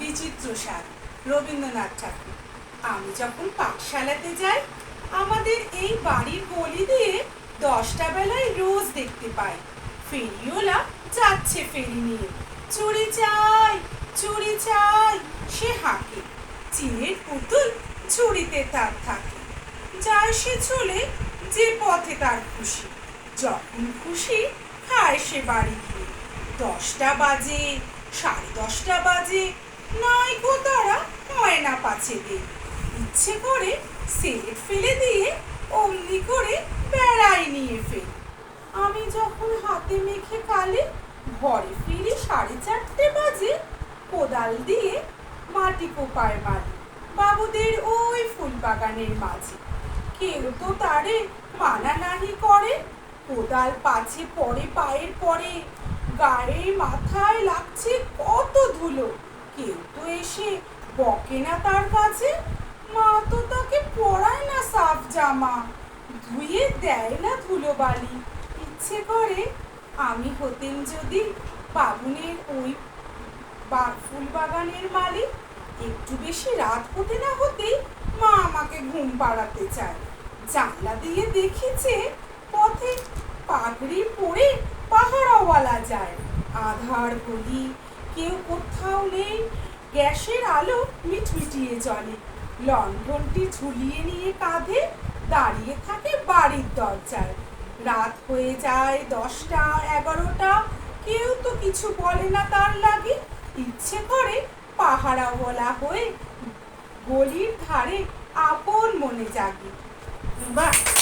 বিচিত্র স্বাদ। রবীন্দ্রনাথ ঠাকুর, আমি যখন পাঠশালাতে যাই, আমাদের এই বাড়ির গলি দিয়ে দশটা বেলায় রোজ দেখতে পাই। ফেরিওলা যাচ্ছে ফেরি নিয়ে। চুরি চাই চুরি চাই সে হাঁকে। চিনের পুতুল ঝুড়িতে তার থাকে। যায় সে চলে যে পথে তার খুশি। যখন খুশি খায় সে বাড়ি গিয়ে। দশটা বাজে, সাড়ে দশটা বাজে নাই গো তারা, ময়না পাছে দে ইচ্ছে করে সেট ফেলে দিয়ে অমনি করে বেড়াই নিয়ে ফের। আমি যখন হাতে মেখে কালে ঘরে ফিরি সাড়ে চারটে বাজে, কোদাল দিয়ে মাটি কোপায় বাড়ি বাবুদের ওই ফুল বাগানের মাঝে। কেউ তো তারে মানা নাহি করে, কোদাল পাছে পরে পায়ের পরে। গায়ে মাথায় লাগছে কত ধুলো কেউ তো এসে বকে না তার কাছে? মা তো তাকে পরায় না সাফ জামা। ধুয়ে দেয় না ধুলো বালি। ইচ্ছে করে আমি হতেন যদি বাবুনের ওই বা ফুল বাগানের মালিক। একটু বেশি রাত হতে না হতেই মা আমাকে ঘুম পাড়াতে চায়। জানলা দিয়ে দেখেছে পথে পাগড়ি পরে পাহারাওয়ালা যায়। আধার গলি কেউ কোথাও নেই। গ্যাসের আলো মিটমিটিয়ে জ্বলে লণ্ঠনটি ঝুলিয়ে নিয়ে কাঁধে দাঁড়িয়ে থাকে বাড়ির দরজায়। রাত হয়ে যায় দশটা, এগারোটা। কেউ তো কিছু বলে না তার লাগে। ইচ্ছে করে পাহারা বলা হয়ে গলির ধারে আপন মনে জাগে। বাহ!